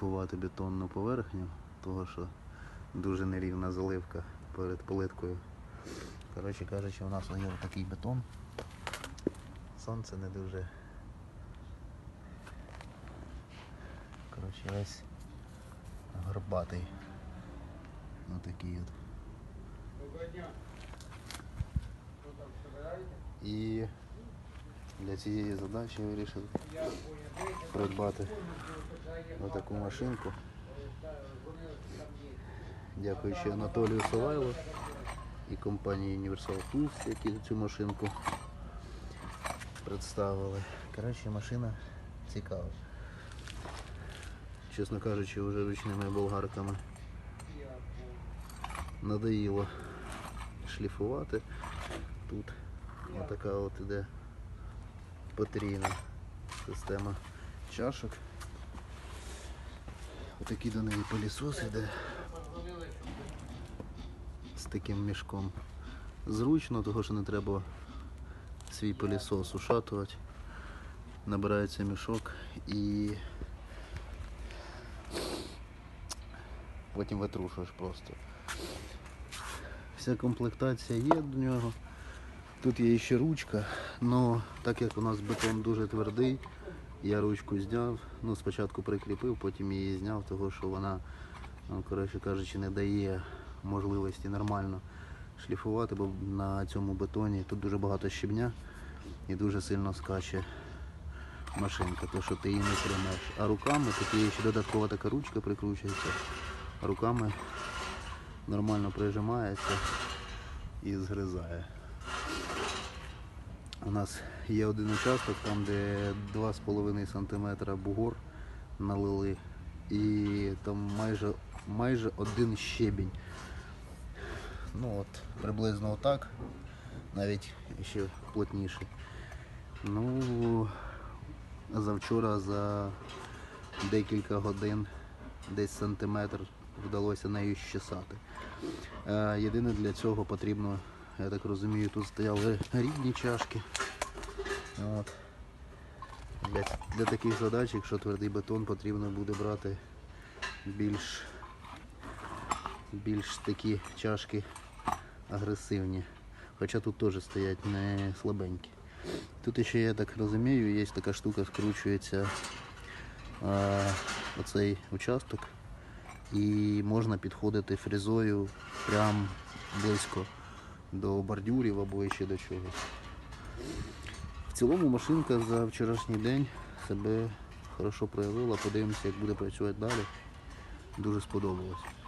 Пувати бетонну поверхню, того що дуже нерівна заливка перед плиткою. Коротше кажучи, у нас є такий бетон. Сонце не дуже. Коротше, весь горбатий. Ну такий от. І для цієї задачі вирішив придбати отаку машинку. Дякуючи Анатолію Савайлу і компанії Universal Tools, які цю машинку представили. Коротше, машина цікава. Чесно кажучи, вже ручними болгарками надоїло шліфувати. Тут отака от іде потрійна система чашок. Отакий до неї пилісос іде з таким мішком. Зручно, того що не треба свій пилісос ушатувати. Набирається мішок і потім витрушуєш просто. Вся комплектація є до нього. Тут є ще ручка, але так як у нас бетон дуже твердий, я ручку зняв. Ну, спочатку прикріпив, потім її зняв, тому що вона, ну, коротше кажучи, не дає можливості нормально шліфувати, бо на цьому бетоні тут дуже багато щебня і дуже сильно скаче машинка, то що ти її не тримаєш. А руками тут є ще додаткова така ручка прикручується. Руками нормально прижимається і згризає. У нас є один участок, там де 2,5 см бугор налили і там майже, майже один щебінь. Ну от, приблизно отак, навіть ще плотніше. Ну, завчора за декілька годин десь сантиметр вдалося нею щесати. Е, Єдине для цього потрібно, я так розумію, тут стояли рідні чашки. От. Для, для таких задач, якщо твердий бетон, потрібно буде брати більш, більш такі чашки агресивні. Хоча тут теж стоять не слабенькі. Тут ще, я так розумію, є така штука, скручується а, оцей участок і можна підходити фрезою прям близько до бордюрів або ще до чогось. В цілому машинка за вчорашній день себе хорошо проявила. Подивимося, як буде працювати далі. Дуже сподобалось.